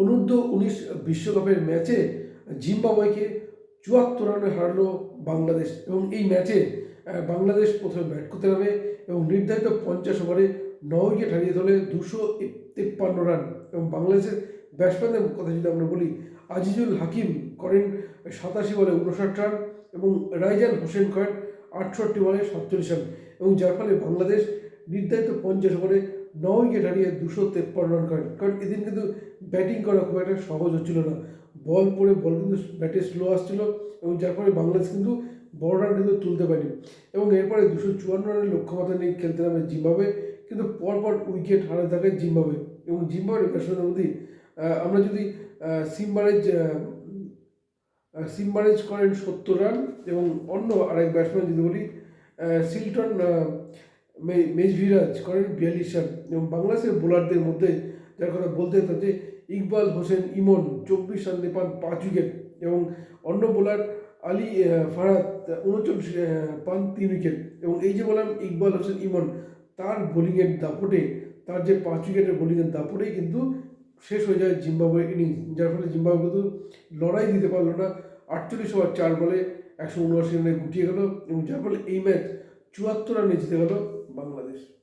অনূর্ধ্ব উনিশ বিশ্বকাপের ম্যাচে জিম্বাবুয়েকে চুয়াত্তর রানে হারলো বাংলাদেশ এবং এই ম্যাচে বাংলাদেশ প্রথমে ব্যাট করতে নামে এবং নির্ধারিত পঞ্চাশ ওভারে ন উইকেট হারিয়ে তোলে দুশো তেপ্পান্ন রান এবং বাংলাদেশের ব্যাটসম্যানদের কথা যদি আমরা বলি, আজিজুল হাকিম করেন সাতাশি বলে উনষাট রান এবং রাইজান হোসেন করেন আটষট্টি বলে সাতচল্লিশ রান এবং যার ফলে বাংলাদেশ নির্ধারিত পঞ্চাশ ওভারে ন হারিয়ে দুশো তেপ্পান্ন রান করেন। কারণ এদিন কিন্তু ব্যাটিং করা খুব একটা সহজ হচ্ছিল না। বল পড়ে বল কিন্তু ব্যাটে স্লো আসছিল এবং যার ফলে বাংলাদেশ কিন্তু বড় রান কিন্তু তুলতে পারেনি। এবং এরপরে দুশো চুয়ান্ন রানের লক্ষ্যমাত্রা নিয়ে খেলতে নামে জিম্বাবে কিন্তু পরপর উইকেট হারাতে থাকে জিম্বাবে এবং জিম্বাবের ব্যাটসম্যানের মধ্যে আমরা যদি সিমবারেজ আহ, করেন সত্তর রান এবং অন্য আরেক ব্যাটসম্যান যদি বলি সিলটন মেজভিরাজ করেন বিয়াল্লিশ রান এবং বাংলাদেশের বোলারদের মধ্যে যার কথা বলতে হতো যে ইকবাল হোসেন ইমন চব্বিশ রান পান পাঁচ উইকেট এবং অন্য বোলার আলী ফারাদ উনচল্লিশ পান তিন উইকেট এবং এই যে বললাম ইকবাল হোসেন ইমন, তার বোলিংয়ের দাপটে, তার যে পাঁচ উইকেটের বোলিংয়ের দাপটেই কিন্তু শেষ হয়ে যায় জিম্বাবুয়ের ইনিংস, যার ফলে জিম্বাবুয়ে কিন্তু লড়াই দিতে পারল না। আটচল্লিশ ওভার চার বলে একশো উনআশি রানে গুটিয়ে গেল এবং যার ফলে এই ম্যাচ চুয়াত্তর রানে জিতে গেল। বাংলাদেশ।